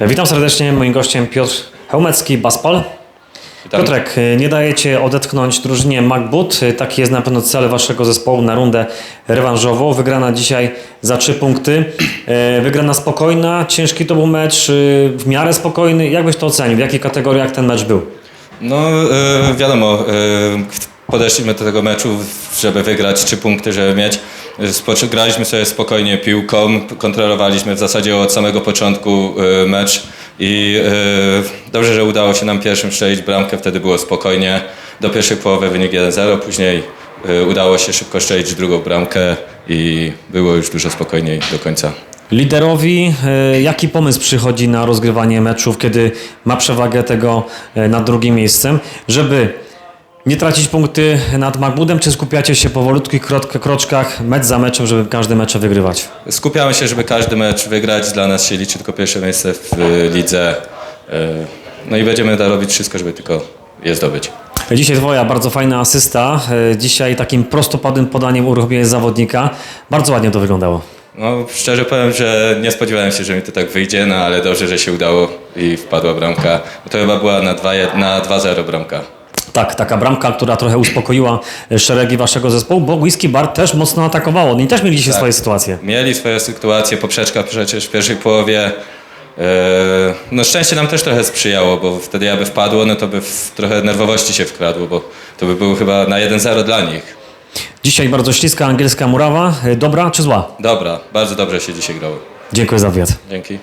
Witam serdecznie, moim gościem Piotr Hełmecki, Baspal. Witam. Piotrek, y, nie dajecie odetchnąć drużynie MacBoot. Y, Taki jest na pewno cel waszego zespołu na rundę rewanżową. Wygrana dzisiaj za trzy punkty. Y, Wygrana spokojna, ciężki to był mecz, w miarę spokojny. Jak byś to ocenił? W jakich kategoriach ten mecz był? No wiadomo, podeszliśmy do tego meczu, żeby wygrać trzy punkty, żeby mieć. Graliśmy sobie spokojnie piłką, kontrolowaliśmy w zasadzie od samego początku e, mecz i e, dobrze, że udało się nam pierwszym strzelić bramkę, wtedy było spokojnie. Do pierwszej połowy wynik 1-0, później e, udało się szybko strzelić drugą bramkę i było już dużo spokojniej do końca. Liderowi, y, jaki pomysł przychodzi na rozgrywanie meczów, kiedy ma przewagę tego y, nad drugim miejscem, żeby nie tracić punkty nad MacBootem, czy skupiacie się powolutku krok- kroczkach, mecz za meczem, żeby każdy mecz wygrywać? Skupiamy się, żeby każdy mecz wygrać. Dla nas się liczy tylko pierwsze miejsce w y, lidze. Y, No i będziemy robić wszystko, żeby tylko je zdobyć. Dzisiaj twoja bardzo fajna asysta, y, dzisiaj takim prostopadłym podaniem uruchomienia zawodnika. Bardzo ładnie to wyglądało. No, szczerze powiem, że nie spodziewałem się, że mi to tak wyjdzie, no ale dobrze, że się udało i wpadła bramka. To chyba była na 2 na 2-0 bramka. Tak, taka bramka, która trochę uspokoiła y, szeregi waszego zespołu, bo Whisky Bar też mocno atakowało. Oni też mieli dzisiaj Tak. swoje sytuacje. Mieli swoje sytuacje, poprzeczka przecież w pierwszej połowie. E, No szczęście nam też trochę sprzyjało, bo wtedy jakby wpadło, no to by w, trochę nerwowości się wkradło, bo to by było chyba na 1-0 dla nich. Dzisiaj bardzo śliska angielska murawa. Y, Dobra czy zła? Dobra, bardzo dobrze się dzisiaj grało. Dziękuję za wywiad. Dzięki.